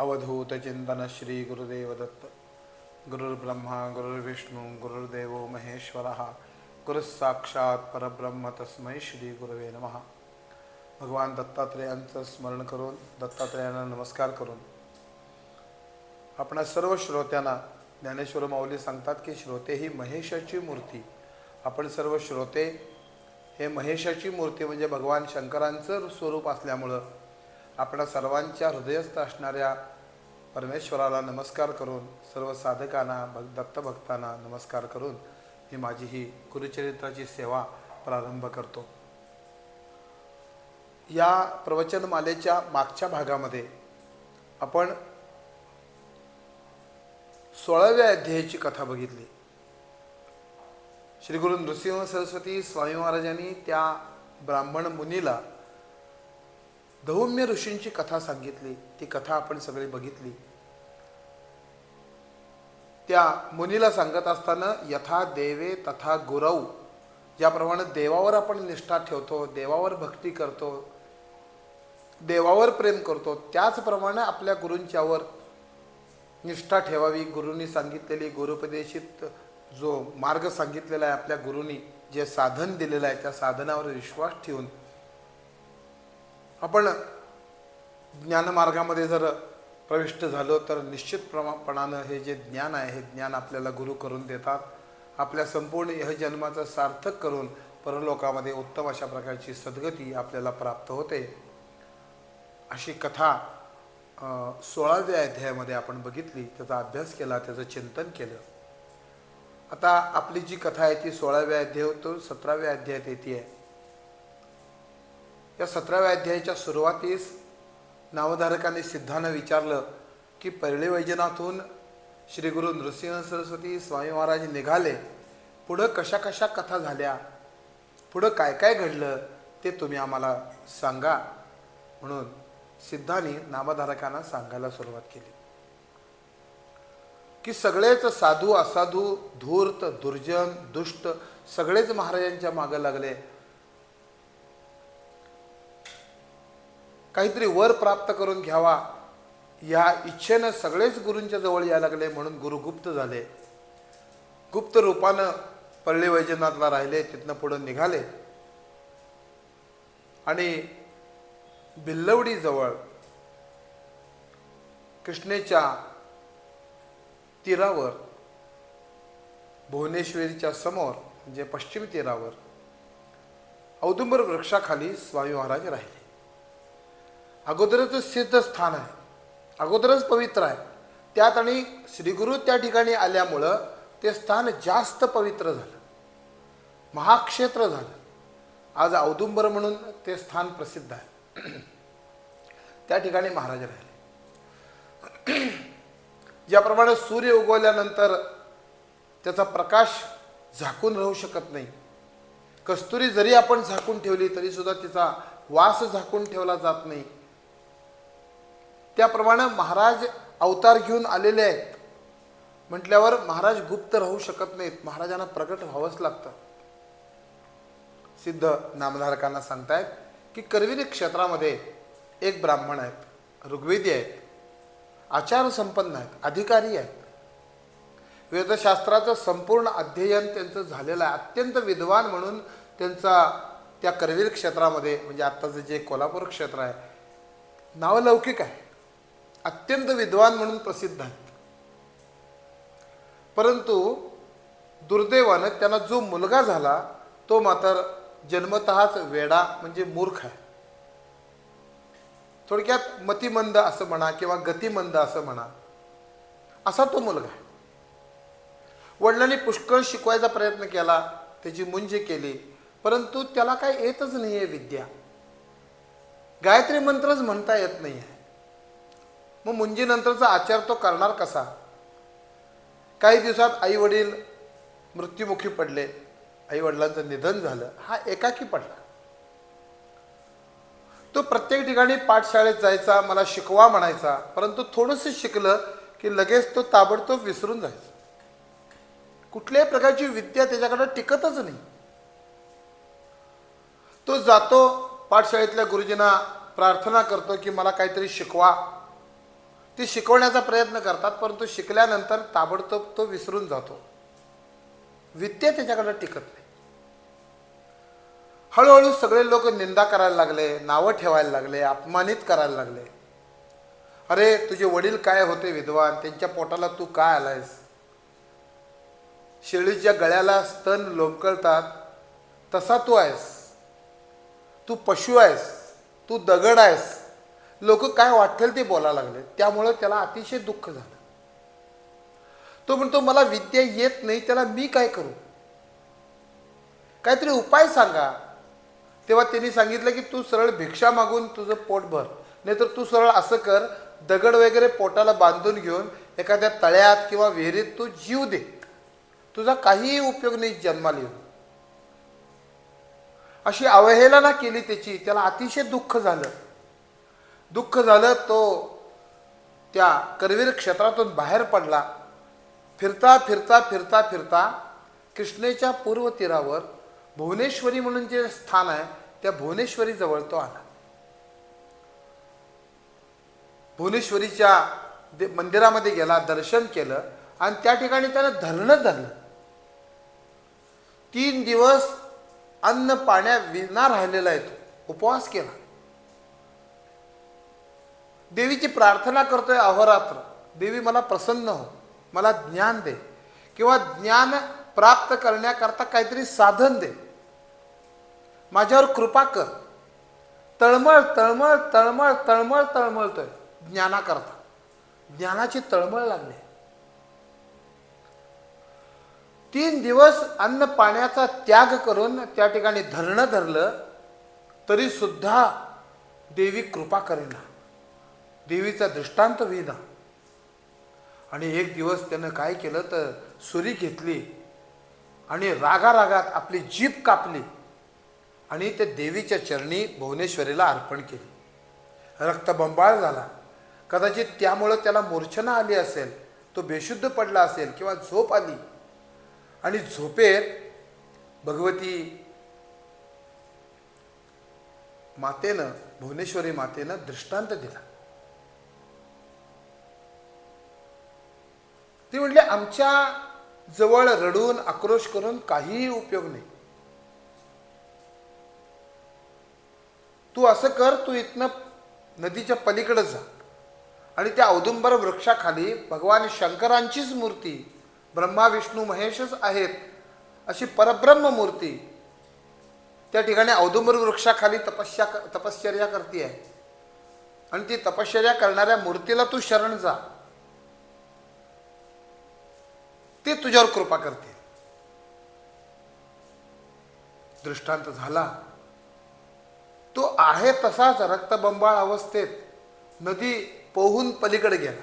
अवधूत चिंतन श्री गुरुदेव दत्त गुरुर्ब्रह्मा गुरुर्विष्णू गुरुर्देव महेश्वर। गुरुसाक्षात परब्रह्म तस्मै श्री गुरुवे नमः। भगवान दत्तात्रेयांचं स्मरण करून दत्तात्रेयांना नमस्कार करून आपणा सर्व श्रोत्यांना ज्ञानेश्वर माऊली सांगतात की श्रोते ही महेशाची मूर्ती. आपण सर्व श्रोते हे महेशाची मूर्ती म्हणजे भगवान शंकरांचं स्वरूप असल्यामुळं आपल्या सर्वांच्या हृदयस्थ असणाऱ्या परमेश्वराला नमस्कार करून सर्व साधकांना भग दत्तभक्तांना नमस्कार करून मी माझी ही गुरुचरित्राची सेवा प्रारंभ करतो. या प्रवचनमालेच्या मागच्या भागामध्ये आपण सोळाव्या अध्यायाची कथा बघितली. श्री गुरु नृसिंह सरस्वती स्वामी महाराजांनी त्या ब्राह्मण मुनीला धौम्य ऋषींची कथा सांगितली. ती कथा आपण सगळी बघितली. त्या मुनीला सांगत असताना यथा देवे तथा गुरव ज्याप्रमाणे देवावर आपण निष्ठा ठेवतो देवावर भक्ती करतो देवावर प्रेम करतो त्याचप्रमाणे आपल्या गुरूंच्यावर निष्ठा ठेवावी. गुरूंनी सांगितलेली गुरुपदेशित जो मार्ग सांगितलेला आहे आपल्या गुरुनी जे साधन दिलेलं आहे त्या साधनावर विश्वास ठेवून आपण ज्ञानमार्गामध्ये जर प्रविष्ट झालो तर निश्चित प्रमापणानं हे जे ज्ञान आहे हे ज्ञान आपल्याला गुरु करून देतात. आपल्या संपूर्ण यह जन्माचं सार्थक करून परलोकामध्ये उत्तम अशा प्रकारची सद्गती आपल्याला प्राप्त होते. अशी कथा सोळाव्या अध्यायामध्ये आपण बघितली. त्याचा अभ्यास केला त्याचं चिंतन केलं. आता आपली जी कथा आहे ती सोळाव्या अध्यायातून सतराव्या अध्यायात येते आहे या सतराव्या अध्यायाच्या सुरुवातीस नामधारकाने सिद्धानं विचारलं की परळी वैजनाथून श्री गुरु नृसिंह सरस्वती स्वामी महाराज निघाले. पुढं कशा कशा कथा झाल्या? पुढं काय काय घडलं? ते तुम्ही आम्हाला सांगा. म्हणून सिद्धांनी नामधारकांना सांगायला सुरुवात केली. की सगळेच साधू असाधू धूर्त दुर्जन दुष्ट सगळेच महाराजांच्या मागं लागले. काहीतरी वर प्राप्त करून घ्यावा. या इच्छेनं सगळेच गुरूंच्या जवळ यायला लागले म्हणून गुरुगुप्त झाले. गुप्त रूपानं पल्ले वैजनाथला राहिले तिथनं पुढं निघाले. आणि भिल्लवडी जवळ कृष्णेच्या तीरावर भुवनेश्वरीच्या समोर म्हणजे पश्चिम तीरावर औदुंबर वृक्षाखाली स्वामी महाराज राहिले. अगोदरच सिद्ध स्थान आहे. अगोदरच पवित्र आहे. त्यात आणि श्रीगुरु त्या ठिकाणी आल्यामुळं ते स्थान जास्त पवित्र झालं. महाक्षेत्र झालं. आज औदुंबर म्हणून ते स्थान प्रसिद्ध आहे. त्या ठिकाणी महाराज राहिले. ज्याप्रमाणे सूर्य उगवल्यानंतर त्याचा प्रकाश झाकून राहू शकत नाही. कस्तुरी जरी आपण झाकून ठेवली तरीसुद्धा तिचा वास झाकून ठेवला जात नाही. त्याप्रमाणे महाराज अवतार घेऊन आलेले आहेत. म्हटल्यावर महाराज गुप्त राहू शकत नाहीत. महाराजांना प्रकट व्हावंच लागतं. सिद्ध नामधारकांना सांगतायत की करवीर क्षेत्रामध्ये एक ब्राह्मण आहेत. ऋग्वेदी आहेत. आचार संपन्न आहेत. अधिकारी आहेत. वेदशास्त्राचं संपूर्ण अध्ययन त्यांचं झालेलं आहे. अत्यंत विद्वान म्हणून त्यांचा त्या करवीर क्षेत्रामध्ये म्हणजे आत्ताचं जे कोल्हापूर क्षेत्र आहे नावलौकिक आहे. अत्यंत विद्वान म्हणून प्रसिद्ध आहेत. परंतु दुर्दैवानं त्यांना जो मुलगा झाला तो मात्र जन्मतःच वेडा म्हणजे मूर्ख आहे. थोडक्यात मतिमंद असं म्हणा किंवा गतिमंद असं म्हणा असा तो मुलगा आहे. वडिलांनी पुष्कळ शिकवायचा प्रयत्न केला त्याची मुंज केली परंतु त्याला काय येतच नाही आहे विद्या. गायत्री मंत्रच म्हणता येत नाही आहे मग मुंजीनंतरचा आचार तो करणार कसा? काही दिवसात आई वडील मृत्युमुखी पडले. आई वडिलांचं निधन झालं. हा एकाकी पडला. तो प्रत्येक ठिकाणी पाठशाळेत जायचा मला शिकवा म्हणायचा परंतु थोडंसं शिकलं की लगेच तो ताबडतोब विसरून जायचा. कुठल्याही प्रकारची विद्या त्याच्याकडे टिकतच नाही. तो जातो पाठशाळेतल्या गुरुजींना प्रार्थना करतो की मला काहीतरी शिकवा. ती शिकवण्याचा प्रयत्न करतात परंतु शिकल्यानंतर ताबडतोब तो विसरून जातो. विद्या त्याच्याकडे टिकत नाही. हळूहळू सगळे लोक निंदा करायला लागले नावं ठेवायला लागले अपमानित करायला लागले. अरे तुझे वडील काय होते विद्वान त्यांच्या पोटाला तू काय आलायस? शेळीच्या गळ्याला स्तन लोंबकळतात तसा तू आहेस. तू पशु आहेस. तू दगड आहेस. लोक काय वाटेल ते बोलायला लागले. त्यामुळं त्याला अतिशय दुःख झालं. तो म्हणतो मला विद्या येत नाही त्याला मी काय करू? काहीतरी उपाय सांगा. तेव्हा त्यांनी सांगितलं की तू सरळ भिक्षा मागून तुझं पोट भर. नाहीतर तू सरळ असं कर दगड वगैरे पोटाला बांधून घेऊन एखाद्या तळ्यात किंवा विहिरीत तू जीव दे. तुझा काहीही उपयोग नाही जन्माला येऊन. अशी अवहेलना केली त्याची. त्याला अतिशय दुःख झालं. दुःख झालं तो त्या करवीर क्षेत्रातून बाहेर पडला. फिरता फिरता फिरता फिरता कृष्णेच्या पूर्व तीरावर भुवनेश्वरी म्हणून जे स्थान आहे त्या भुवनेश्वरीजवळ तो आला. भुवनेश्वरीच्या दे- मंदिरामध्ये गेला दर्शन केलं आणि त्या ठिकाणी त्यानं धरणं धरलं. तीन दिवस अन्न पाण्या विना राहिलेला आहे तो. उपवास केला. देवीची प्रार्थना करतोय अहोरात्र. देवी मला प्रसन्न हो. मला ज्ञान दे. किंवा ज्ञान प्राप्त करण्याकरता काहीतरी साधन दे. माझ्यावर कृपा कर. तळमळ तळमळ तळमळ तळमळ तळमळतोय ज्ञानाकरता. ज्ञानाची तळमळ लागली. तीन दिवस अन्न पाण्याचा त्याग करून त्या ठिकाणी धरणं धरलं तरी सुद्धा देवी कृपा करेना. देवीचा दृष्टांत विना आणि एक दिवस त्यानं काय केलं तर सुरी घेतली आणि रागारागात आपली जीभ कापली आणि त्या देवीच्या चरणी भुवनेश्वरीला अर्पण केली. रक्तबंबाळ झाला. कदाचित त्यामुळं त्याला मूर्छना आली असेल तो बेशुद्ध पडला असेल किंवा झोप आली. आणि झोपेत भगवती मातेनं भुवनेश्वरी मातेनं दृष्टांत दिला. ती म्हटली आमच्या जवळ रडून आक्रोश करून काहीही उपयोग नाही. तू असं कर तू इथनं नदीच्या पलीकडे जा आणि त्या औदुंबर वृक्षाखाली भगवान शंकरांचीच मूर्ती ब्रह्मा विष्णू महेशच आहेत अशी परब्रह्म मूर्ती त्या ठिकाणी औदुंबर वृक्षाखाली तपस्या तपश्चर्या करते आहे आणि ती तपश्चर्या करणाऱ्या मूर्तीला तू शरण जा. ते तुझ्यावर कृपा करते दृष्टांत झाला. तो आहे तसाच रक्तबंबाळ अवस्थेत नदी पोहून पलीकडे गेला.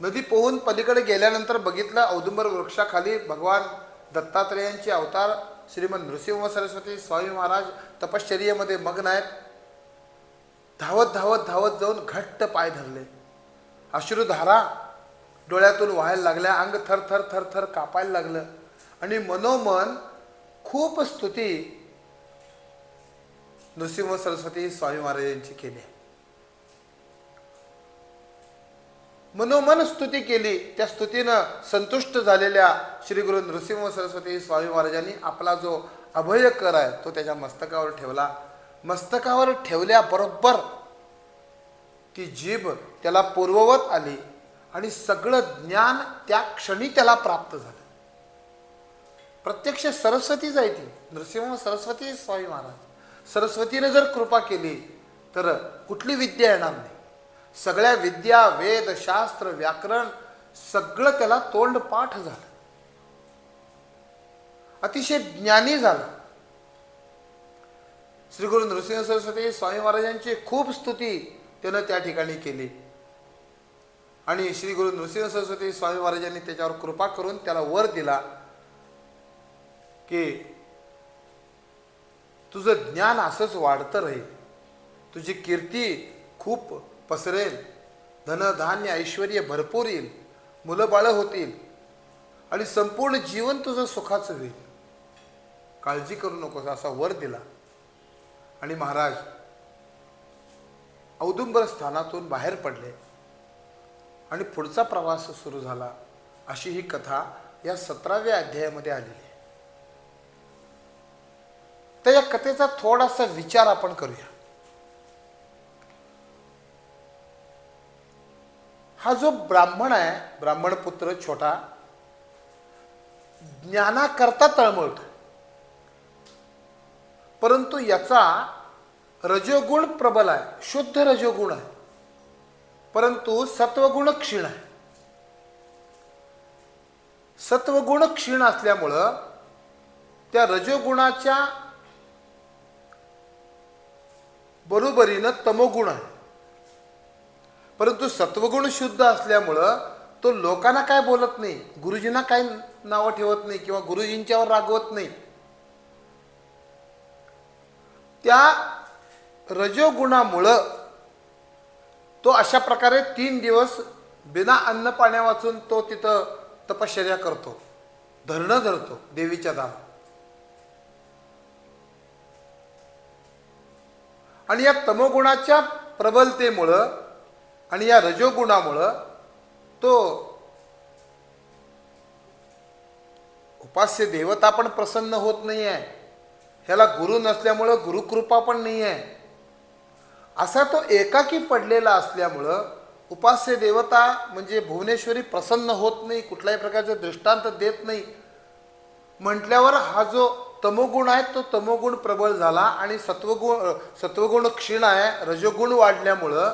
नदी पोहून पलीकडे गेल्यानंतर बघितलं औदुंबर वृक्षाखाली भगवान दत्तात्रेयांचे अवतार श्रीमंत नृसिंह सरस्वती स्वामी महाराज तपश्चर्यामध्ये मग्न आहेत. धावत धावत धावत जाऊन घट्ट पाय धरले. अश्रुधारा डोळ्यातून व्हायला लागल्या अंग थर थर थर थर कापायला लागलं. आणि मनोमन खूप स्तुती नृसिंह सरस्वती स्वामी महाराजांची केली. मनोमन स्तुती केली. त्या स्तुतीनं संतुष्ट झालेल्या श्री गुरु नृसिंह सरस्वती स्वामी महाराजांनी आपला जो अभय कर आहे तो त्याच्या मस्तकावर ठेवला. मस्तकावर ठेवल्याबरोबर ती जीभ त्याला पूर्ववत आली. आणि सगळं ज्ञान त्या क्षणी त्याला प्राप्त झालं. प्रत्यक्ष सरस्वतीच आहे ती. नृसिंह सरस्वती स्वामी महाराज. सरस्वतीने जर कृपा केली तर कुठली विद्या येणार नाही. सगळ्या विद्या वेद शास्त्र व्याकरण सगळं त्याला तोंड पाठ झालं. अतिशय ज्ञानी झालं. श्री गुरु नृसिंह सरस्वती स्वामी महाराजांची खूप स्तुती त्यानं त्या ठिकाणी केली. आणि श्री गुरु नृसिंह सरस्वती स्वामी महाराजांनी त्याच्यावर कृपा करून त्याला वर दिला की तुझं ज्ञान असंच वाढतं राहील. तुझी कीर्ती खूप पसरेल. धनधान्य ऐश्वर भरपूर येईल. मुलं बाळं होतील. आणि संपूर्ण जीवन तुझं सुखाचं होईल. काळजी करू नकोस असा वर दिला. आणि महाराज औदुंबर स्थानातून बाहेर पडले. आणि पुढचा प्रवास सुरू झाला अशी ही कथा या सतराव्या अध्यायामध्ये आलेली आहे. तर या कथेचा थोडासा विचार आपण करूया. हा जो ब्राह्मण आहे ब्राह्मण पुत्र छोटा ज्ञानाकरता तळमळतो परंतु याचा रजोगुण प्रबल आहे शुद्ध रजोगुण आहे. परंतु सत्वगुण क्षीण आहे. सत्वगुण क्षीण असल्यामुळं त्या रजोगुणाच्या बरोबरीनं तमोगुण आहे. परंतु सत्वगुण शुद्ध असल्यामुळं तो लोकांना काय बोलत नाही गुरुजींना काय नावं ठेवत नाही किंवा गुरुजींच्यावर रागवत नाही. त्या रजोगुणामुळं तो अशा प्रकारे तीन दिवस बिना अन्न पाण्या वाचून तो तिथं तपश्चर्या करतो. धरणं धरतो देवीच्या दाम आणि या तमोगुणाच्या प्रबलतेमुळं आणि या रजोगुणामुळं तो उपास्य देवता पण प्रसन्न होत नाही आहे ह्याला गुरु नसल्यामुळं गुरुकृपा पण नाही आहे असा तो एकाकी पडलेला असल्यामुळं उपास्य देवता म्हणजे भुवनेश्वरी प्रसन्न होत नाही कुठल्याही प्रकारचे दृष्टांत देत नाही. म्हटल्यावर हा जो तमोगुण आहे तो तमोगुण प्रबळ झाला आणि सत्वगुण सत्वगुण क्षीण आहे रजोगुण वाढल्यामुळं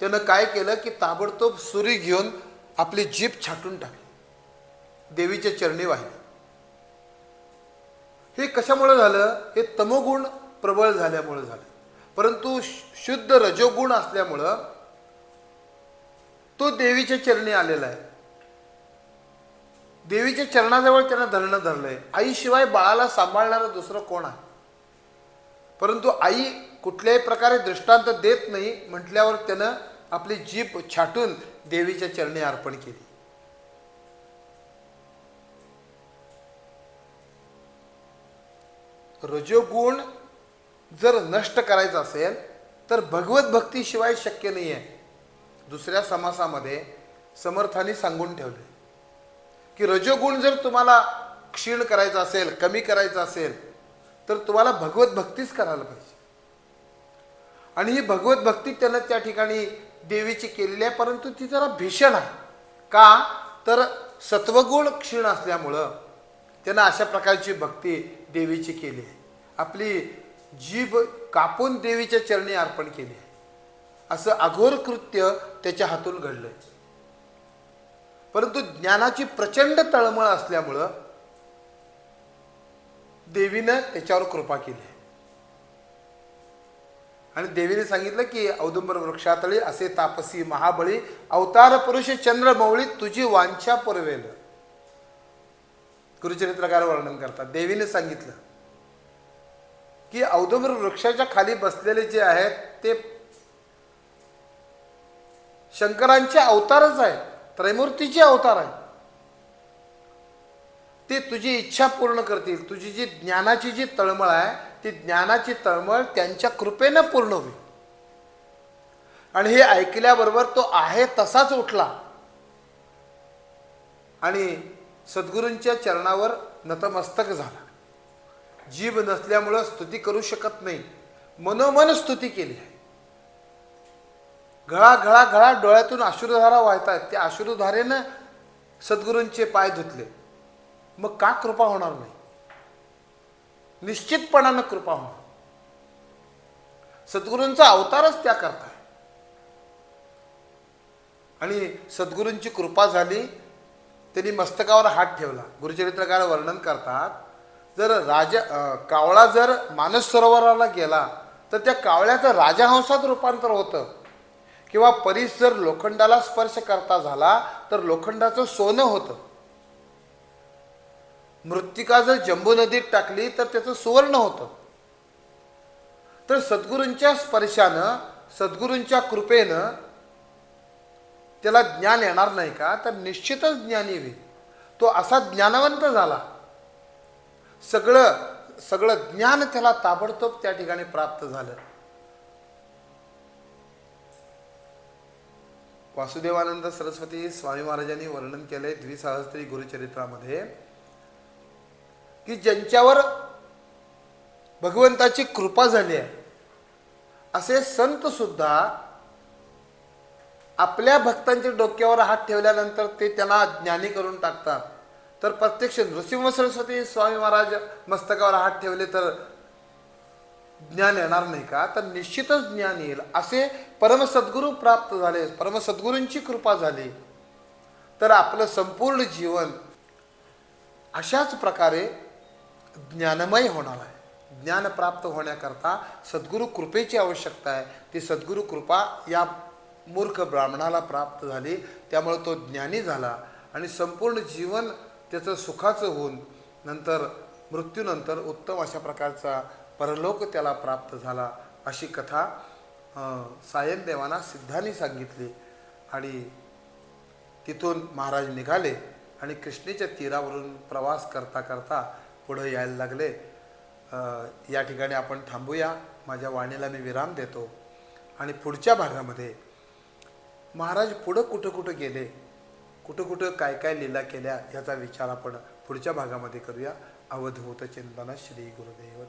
त्यानं काय केलं की ताबडतोब सुरी घेऊन आपली जीप छाटून टाकली. देवीच्या चरणी वाहिली. हे कशामुळं झालं? हे तमोगुण प्रबळ झाल्यामुळं झालं. परंतु शुद्ध रजोगुण असल्यामुळं तो देवीच्या चरणी आलेला आहे. देवीच्या चरणाजवळ त्यानं धरणं धरलंय. आईशिवाय बाळाला सांभाळणारं दुसरं कोण आहे? परंतु आई कुठल्याही प्रकारे दृष्टांत देत नाही म्हटल्यावर त्यानं आपली जीप छाटून देवीच्या चरणी अर्पण केली. रजोगुण जर नष्ट करायचं असेल तर भगवत भक्तीशिवाय शक्य नाही आहे दुसऱ्या समासामध्ये समर्थांनी सांगून ठेवले. की रजोगुण जर तुम्हाला क्षीण करायचा असेल कमी करायचा असेल तर तुम्हाला भगवत भक्तीच करायला पाहिजे. आणि ही भगवत भक्ती त्यानं त्या ठिकाणी देवीची केलेली आहे परंतु ती जरा भीषण आहे. का? तर सत्वगुण क्षीण असल्यामुळं त्यानं अशा प्रकारची भक्ती देवीची केली आहे. आपली जीभ कापून देवीच्या चरणी अर्पण केली. आहे असं अघोर कृत्य त्याच्या हातून घडलंय. परंतु ज्ञानाची प्रचंड तळमळ असल्यामुळं देवीनं त्याच्यावर कृपा केली. आहे आणि देवीने सांगितलं की औदुंबर वृक्षातळी असे तापसी महाबळी अवतार पुरुष चंद्रमौळी तुझी वांछा पुरवेल. गुरुचरित्रकार वर्णन करतात. देवीने सांगितलं की औदुंबर वृक्षाच्या खाली बसलेले जे आहेत ते शंकरांचे अवतारच आहेत त्रैमूर्तीचे अवतार आहेत. ते तुझी इच्छा पूर्ण करतील. तुझी जी ज्ञानाची जी तळमळ आहे ती ज्ञानाची तळमळ त्यांच्या कृपेनं पूर्ण होईल. आणि हे ऐकल्याबरोबर तो आहे तसाच उठला. आणि सद्गुरूंच्या चरणावर नतमस्तक झाला. जीभ नसल्यामुळं स्तुती करू शकत नाही. मनोमन स्तुती केली. आहे घळा घळा घळा डोळ्यातून अश्रुधारा वाहतात त्या अश्रुधारेनं सद्गुरूंचे पाय धुतले. मग का कृपा होणार नाही? निश्चितपणानं कृपा होणार. सद्गुरूंचा अवतारच त्या करताय. आणि सद्गुरूंची कृपा झाली त्यांनी मस्तकावर हात ठेवला. गुरुचरित्रकार वर्णन करतात जर राजा कावळा जर मानस सरोवराला गेला तर त्या कावळ्याचं राजहंसात रूपांतर होतं. किंवा परीस जर लोखंडाला स्पर्श करता झाला तर लोखंडाचं सोनं होतं. मृत्तिका जर जंबू नदीत टाकली तर त्याचं सुवर्ण होतं. तर सद्गुरूंच्या स्पर्शानं सद्गुरूंच्या कृपेनं त्याला ज्ञान येणार नाही का? तर निश्चितच ज्ञानी होईल. तो असा ज्ञानवंत झाला. सगळं सगळं ज्ञान त्याला ताबडतोब त्या ठिकाणी प्राप्त झालं. वासुदेवानंद सरस्वती स्वामी महाराजांनी वर्णन केलंय द्विसहस्त्री गुरुचरित्रामध्ये की ज्यांच्यावर भगवंताची कृपा झाली आहे असे संत सुद्धा आपल्या भक्तांच्या डोक्यावर हात ठेवल्यानंतर ते त्यांना ज्ञानी करून टाकतात. तर प्रत्यक्ष नृसिंह सरस्वती स्वामी महाराज मस्तकावर हात ठेवले तर ज्ञान येणार नाही का? तर निश्चितच ज्ञान येईल. असे परमसद्गुरू प्राप्त झाले. परमसद्गुरूंची कृपा झाली. तर आपलं संपूर्ण जीवन अशाच प्रकारे ज्ञानमय होणार आहे. ज्ञान प्राप्त होण्याकरता सद्गुरू कृपेची आवश्यकता आहे. ती सद्गुरू कृपा या मूर्ख ब्राह्मणाला प्राप्त झाली. त्यामुळे तो ज्ञानी झाला. आणि संपूर्ण जीवन त्याचं सुखाचं होऊन नंतर मृत्यूनंतर उत्तम अशा प्रकारचा परलोक त्याला प्राप्त झाला अशी कथा सायनदेवांना सिद्धांनी सांगितली. आणि तिथून महाराज निघाले आणि कृष्णेच्या तीरावरून प्रवास करता करता पुढं यायला लागले. या ठिकाणी आपण थांबूया. माझ्या वाणीला मी विराम देतो. आणि पुढच्या भागामध्ये महाराज पुढं कुठं कुठं गेले? कुठं कुठं काय काय लीला केल्या याचा विचार आपण पुढच्या भागामध्ये करूया. अवधूत चिंतन श्री गुरुदेव